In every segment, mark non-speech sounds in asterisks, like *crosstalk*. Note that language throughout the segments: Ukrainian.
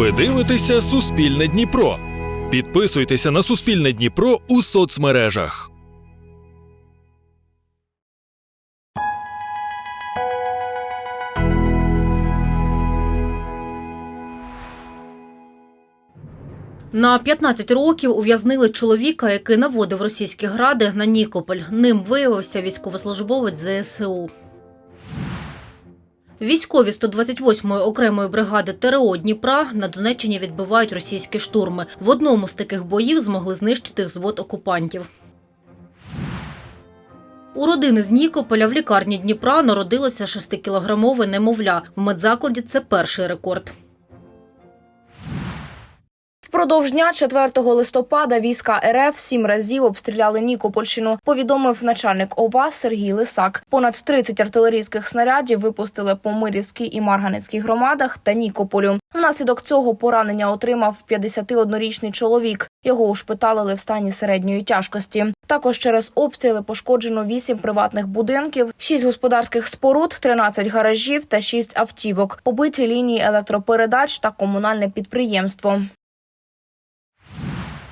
Ви дивитеся Суспільне Дніпро. Підписуйтеся на Суспільне Дніпро у соцмережах. На 15 років ув'язнили чоловіка, який наводив російські гради на Нікополь. Ним виявився військовослужбовець ЗСУ. Військові 128-ї окремої бригади ТРО Дніпра на Донеччині відбивають російські штурми. В одному з таких боїв змогли знищити взвод окупантів. У родини з Нікополя в лікарні Дніпра народилося 6-кілограмове немовля. В медзакладі це перший рекорд. Впродовж дня 4 листопада війська РФ сім разів обстріляли Нікопольщину. Повідомив начальник ОВА Сергій Лисак. Понад 30 артилерійських снарядів випустили по Мирівській і Марганецькій громадах та Нікополю. Внаслідок цього поранення отримав 51-річний чоловік. Його ушпиталили в стані середньої тяжкості. Також через обстріли пошкоджено 8 приватних будинків, 6 господарських споруд, 13 гаражів та 6 автівок. Побиті лінії електропередач та комунальне підприємство.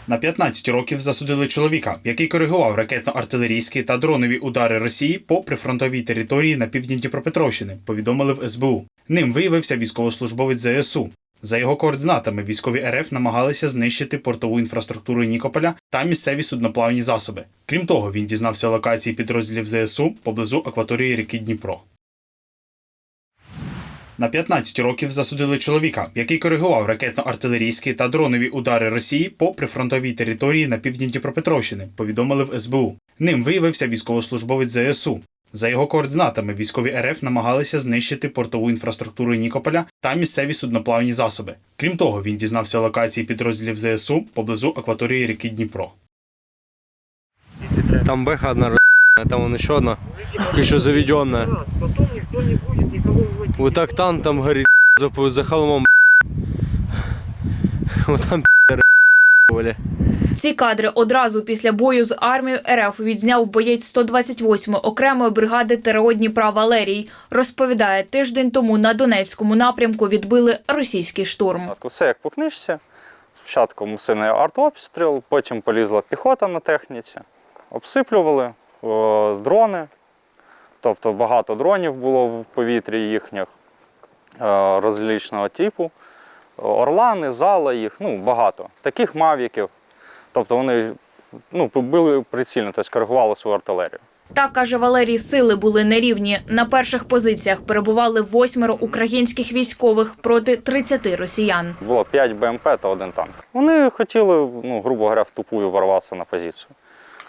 На 15 років засудили чоловіка, який коригував ракетно-артилерійські та дронові удари Росії по прифронтовій території на півдні Дніпропетровщини, повідомили в СБУ. Ним виявився військовослужбовець ЗСУ. За його координатами, військові РФ намагалися знищити портову інфраструктуру Нікополя та місцеві судноплавні засоби. Крім того, він дізнався локації підрозділів ЗСУ поблизу акваторії ріки Дніпро. На 15 років засудили чоловіка, який коригував ракетно-артилерійські та дронові удари Росії по прифронтовій території на півдні Дніпропетровщини, повідомили в СБУ. Ним виявився військовослужбовець ЗСУ. За його координатами, військові РФ намагалися знищити портову інфраструктуру Нікополя та місцеві судноплавні засоби. Крім того, він дізнався локації підрозділів ЗСУ поблизу акваторії ріки Дніпро. Там бэха одна там вон еще одна, еще заведенная. Потом никто не никого выводить. Вот так там там горит за, за холмом. Вот там р***ли. Ці кадри одразу після бою з армією РФ відзняв боєць 128-ї окремої бригади ТРО Дніпра Валерій. Розповідає, тиждень тому на Донецькому напрямку відбили російський штурм. Все як по книжці. Спочатку мусивний артобстріл, потім полізла піхота на техніці, обсиплювали о, дрони. Тобто багато дронів було в повітрі їхніх е, розлічного типу. Орлани, зала їх, ну багато. Таких мавіків. Тобто вони ну, били прицільно, тобто коригували свою артилерію. Так каже Валерій, сили були нерівні. На перших позиціях перебували восьмеро українських військових проти 30 росіян. Було 5 БМП та один танк. Вони хотіли, ну, грубо говоря, в тупую ворватися на позицію.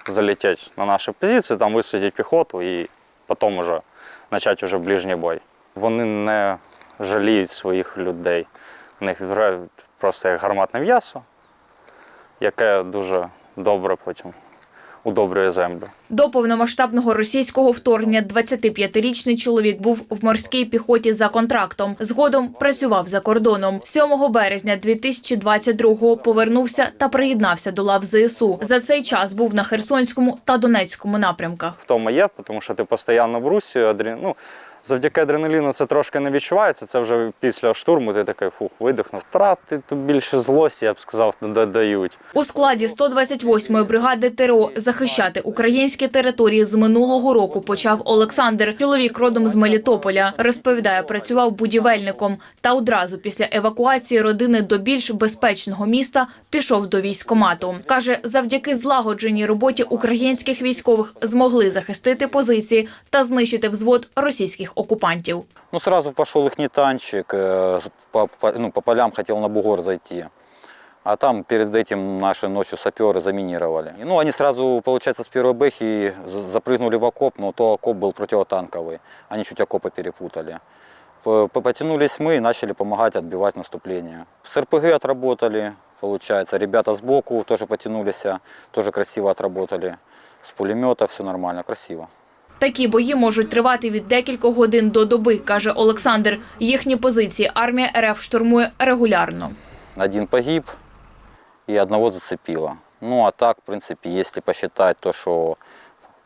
Залетіти на наші позиції, там висадити піхоту і потім уже почати вже ближній бой. Вони не жаліють своїх людей. В них грають просто як гарматне м'ясо, яке дуже добре потім удобрює землю. До повномасштабного російського вторгнення 25-річний чоловік був в морській піхоті за контрактом. Згодом працював за кордоном. 7 березня 2022-го повернувся та приєднався до лав ЗСУ. За цей час був на Херсонському та Донецькому напрямках. Втома є, тому що ти постійно в русі, ну, завдяки адреналіну це трошки не відчувається. Це вже після штурму ти такий фух, видихнув. Втрати тут більше злості, я б сказав, додають. У складі 128-ї бригади ТРО захищати українські території з минулого року почав Олександр. Чоловік родом з Мелітополя. Розповідає, працював будівельником та одразу після евакуації родини до більш безпечного міста пішов до військкомату. Каже, завдяки злагодженій роботі українських військових змогли захистити позиції та знищити взвод російських окупантів. Ну, сразу пошел их танчик, э, с- по, по- ну, по полям хотел на бугор зайти. А там перед этим наши ночью саперы заминировали. И, Ну, они сразу, получается, с первой бэхи за- запрыгнули в окоп, но то окоп был противотанковый. Они чуть окопы перепутали. П- п- Потянулись мы и начали помогать отбивать наступление. С РПГ отработали, получается. Ребята сбоку тоже потянулись, тоже красиво отработали. С пулемета все нормально, красиво. Такі бої можуть тривати від декількох годин до доби, каже Олександр. Їхні позиції армія РФ штурмує регулярно. Один погиб и одного зацепило. Ну а так, в принципе, если посчитать то, что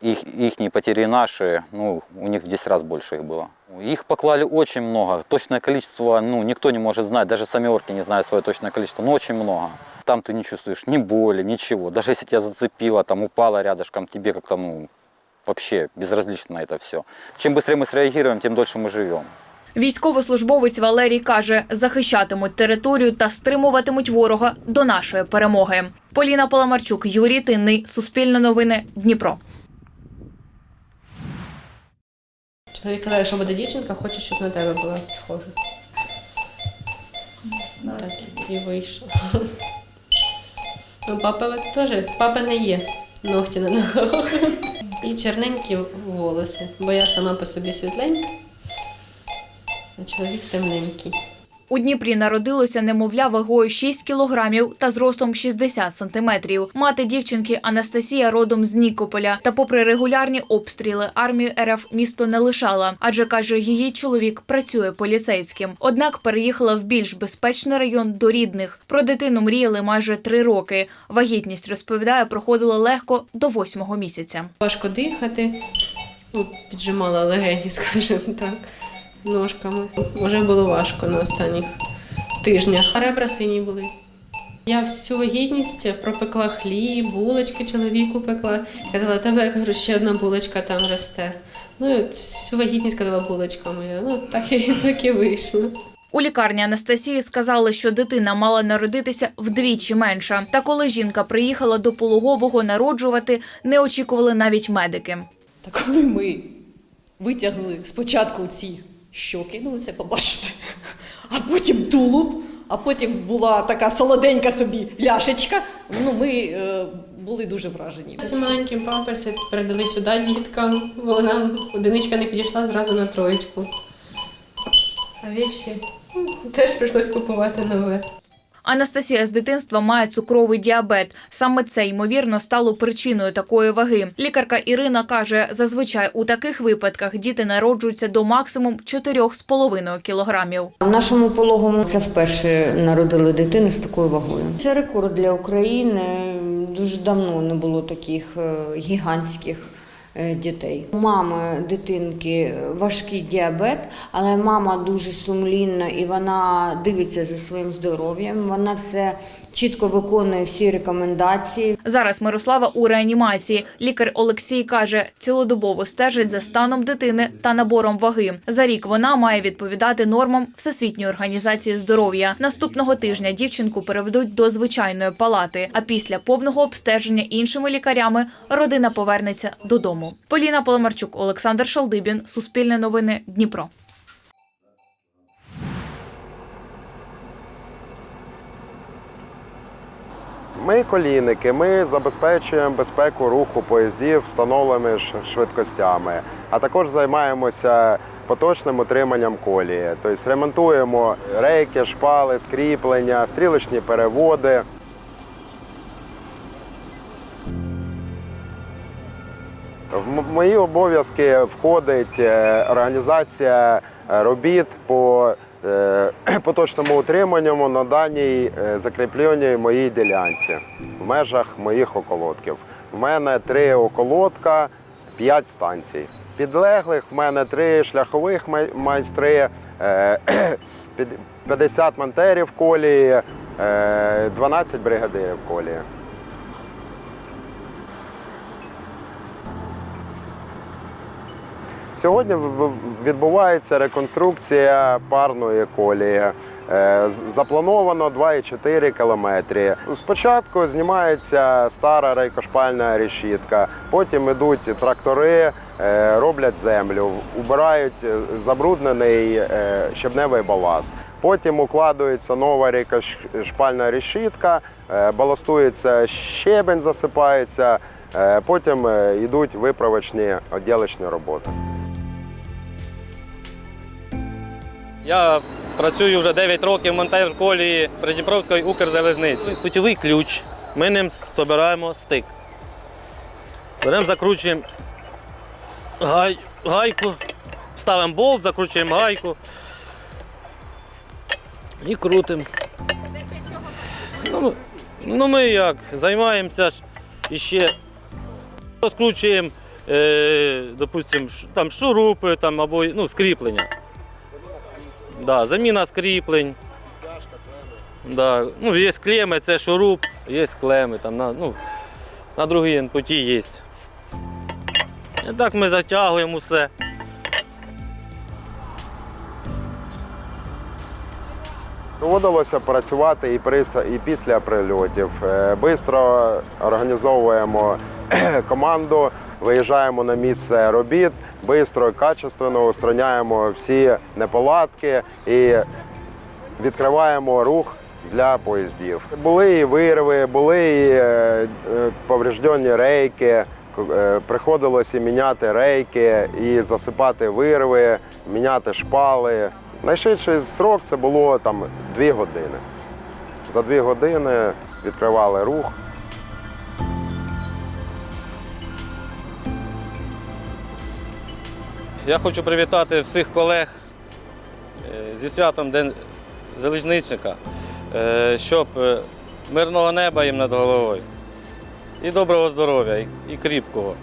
их, ихние потери и наши, ну, у них в 10 раз больше их было. Их поклали очень много. Точное количество, ну, никто не может знать, даже сами орки не знают свое точное количество, но очень много. Там ты не чувствуешь ни боли, ничего. Даже если тебя зацепило, там упало рядышком, тебе как-то, ну, вообще безразлично это все. Чем быстрее мы среагируем, тем дольше мы живем. Військовослужбовець Валерій каже, захищатимуть територію та стримуватимуть ворога до нашої перемоги. Поліна Паламарчук, Юрій Тинний, Суспільне новини, Дніпро. Чоловік казав, що буде дівчинка, хоче, щоб на тебе була схожа. Так і вийшло. Ну, папа теж, папа не є ногті на ногах. І чорненькі волоси, бо я сама по собі світленька, а чоловік темненький. У Дніпрі народилося немовля вагою 6 кілограмів та зростом 60 сантиметрів. Мати дівчинки Анастасія родом з Нікополя. Та попри регулярні обстріли, армію РФ місто не лишала, адже каже, її чоловік працює поліцейським. Однак переїхала в більш безпечний район до рідних. Про дитину мріяли майже три роки. Вагітність розповідає, проходила легко до восьмого місяця. Важко дихати, ну, піджимала легені, *laughs* скажімо так, ножками. Вже було важко на останніх тижнях. А ребра сині були. Я всю вагітність пропекла хліб, булочки чоловіку пекла. Казала, тебе я кажу, ще одна булочка там росте. Ну і от всю вагітність казала булочка моя. Ну так і *laughs* так і вийшло. У лікарні Анастасії сказали, що дитина мала народитися вдвічі менша. Та коли жінка приїхала до пологового народжувати, не очікували навіть медики. Та коли ми витягли спочатку ці щоки, ну ви побачите, а потім тулуб, а потім була така солоденька собі ляшечка, ну ми е, були дуже вражені. Ці маленькі памперси передали сюди діткам, вона одиничка не підійшла зразу на троєчку. А віші теж прийшлось купувати нове. Анастасія з дитинства має цукровий діабет. Саме це ймовірно стало причиною такої ваги. Лікарка Ірина каже, зазвичай у таких випадках діти народжуються до максимум 4,5 кілограмів. В нашому пологому це вперше народили дитину з такою вагою. Це рекорд для України. Дуже давно не було таких е, гігантських дітей. У мами дитинки важкий діабет, але мама дуже сумлінна і вона дивиться за своїм здоров'ям. Вона все чітко виконує всі рекомендації. Зараз Мирослава у реанімації. Лікар Олексій каже, цілодобово стежить за станом дитини та набором ваги. За рік вона має відповідати нормам Всесвітньої організації здоров'я. Наступного тижня дівчинку переведуть до звичайної палати. А після повного обстеження іншими лікарями родина повернеться додому. Поліна Поломарчук, Олександр Шалдибін, Суспільне новини, Дніпро. Ми колінники, ми забезпечуємо безпеку руху поїздів встановленими швидкостями, а також займаємося поточним утриманням колії. Тобто ремонтуємо рейки, шпали, скріплення, стрілочні переводи. В мої обов'язки входить е, організація е, робіт по е, *clears throat* поточному утриманню на даній е, закріпленій моїй ділянці в межах моїх околотків. У мене три околотка, п'ять станцій. Підлеглих в мене три шляхових майстри, е, *clears throat* 50 монтерів колії, е, 12 бригадирів колії. Сьогодні відбувається реконструкція парної колії. Е, Заплановано 2,4 кілометри. Спочатку знімається стара рейкошпальна решітка, потім йдуть трактори, е, роблять землю, убирають забруднений е, щебневий баласт. Потім укладується нова рейкошпальна решітка, баластується щебень, засипається, потім йдуть виправочні відділочні роботи. Я працюю вже 9 років монтер колії Придніпровської Укрзалізниці. Путєвий ключ. Ми ним збираємо стик. Беремо, закручуємо гай, гайку, ставимо болт, закручуємо гайку і крутимо. Ну, ну ми як, займаємося ж іще розкручуємо е, допустим, там шурупи там, або ну, скріплення. Да, заміна скріплень. Да. Ну, є клеми, це шуруп, є клеми, там, на, ну, на другій НПТ є. І так ми затягуємо все. Доводилося працювати і, і після прильотів. Е, Бистро організовуємо команду, виїжджаємо на місце робіт, бистро, качественно устраняємо всі неполадки і відкриваємо рух для поїздів. Були і вирви, були і е, е, повреждені рейки. Е, Приходилося міняти рейки і засипати вирви, міняти шпали. Найшвидший срок це було там дві години. За дві години відкривали рух. Я хочу привітати всіх колег е, зі святом День залізничника, е, щоб е, мирного неба їм над головою. І доброго здоров'я, і- і кріпкого.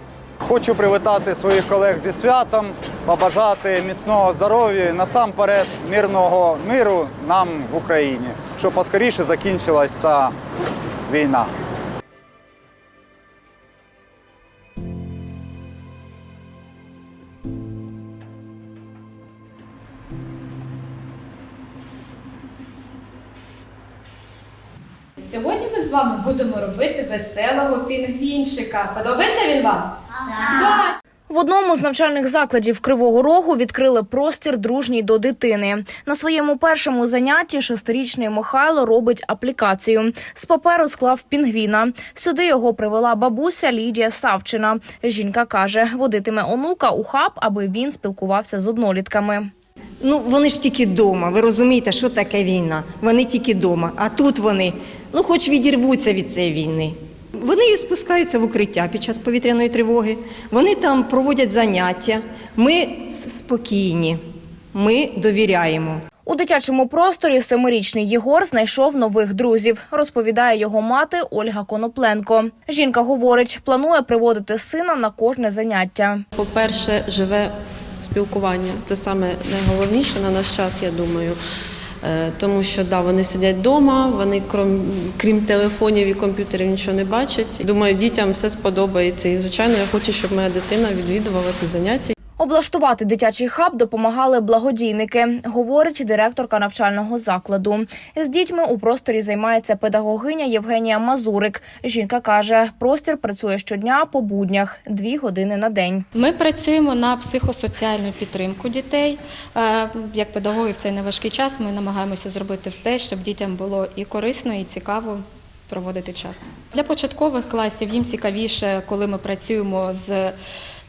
Хочу привітати своїх колег зі святом, побажати міцного здоров'я, насамперед мирного миру нам в Україні, щоб поскоріше закінчилася війна. Сьогодні ми з вами будемо робити веселого пінгвінчика. Подобається він вам? Так! В одному з навчальних закладів Кривого Рогу відкрили простір дружній до дитини. На своєму першому занятті шестирічний Михайло робить аплікацію. З паперу склав пінгвіна. Сюди його привела бабуся Лідія Савчина. Жінка каже, водитиме онука у хаб, аби він спілкувався з однолітками. Ну, вони ж тільки вдома. Ви розумієте, що таке війна? Вони тільки вдома. А тут вони, ну, хоч відірвуться від цієї війни. Вони спускаються в укриття під час повітряної тривоги. Вони там проводять заняття. Ми спокійні, ми довіряємо. У дитячому просторі семирічний Єгор знайшов нових друзів, розповідає його мати Ольга Конопленко. Жінка говорить, планує приводити сина на кожне заняття. По-перше, живе спілкування. Це саме найголовніше на наш час, я думаю. Е, Тому що да, вони сидять вдома, вони крім, крім телефонів і комп'ютерів нічого не бачать. Думаю, дітям все сподобається. І звичайно, я хочу, щоб моя дитина відвідувала ці заняття. Облаштувати дитячий хаб допомагали благодійники, говорить директорка навчального закладу. З дітьми у просторі займається педагогиня Євгенія Мазурик. Жінка каже, простір працює щодня по буднях, дві години на день. Ми працюємо на психосоціальну підтримку дітей. Е, Як педагоги в цей неважкий час ми намагаємося зробити все, щоб дітям було і корисно, і цікаво. Проводити час для початкових класів їм цікавіше, коли ми працюємо з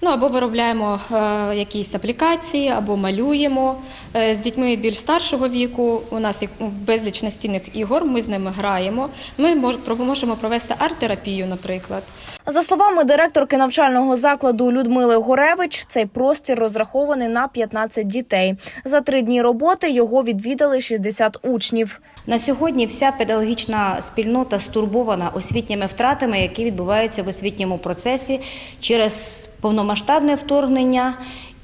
ну або виробляємо е, якісь аплікації, або малюємо Е, з дітьми більш старшого віку. У нас є безліч настільних ігор. Ми з ними граємо. Ми мож- можемо провести арт-терапію, наприклад. За словами директорки навчального закладу Людмили Горевич, цей простір розрахований на 15 дітей. За три дні роботи його відвідали 60 учнів. На сьогодні вся педагогічна спільнота стурбована освітніми втратами, які відбуваються в освітньому процесі через повномасштабне вторгнення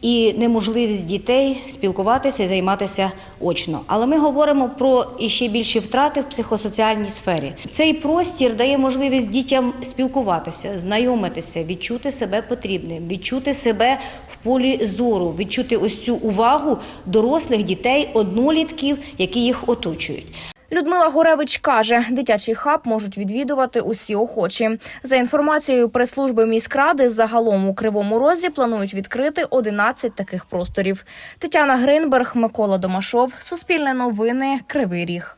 і неможливість дітей спілкуватися і займатися очно. Але ми говоримо про іще більші втрати в психосоціальній сфері. Цей простір дає можливість дітям спілкуватися, знайомитися, відчути себе потрібним, відчути себе в полі зору, відчути ось цю увагу дорослих дітей, однолітків, які їх оточують. Людмила Горевич каже, дитячий хаб можуть відвідувати усі охочі. За інформацією прес-служби міськради, загалом у Кривому Розі планують відкрити 11 таких просторів. Тетяна Гринберг, Микола Домашов, Суспільне новини, Кривий Ріг.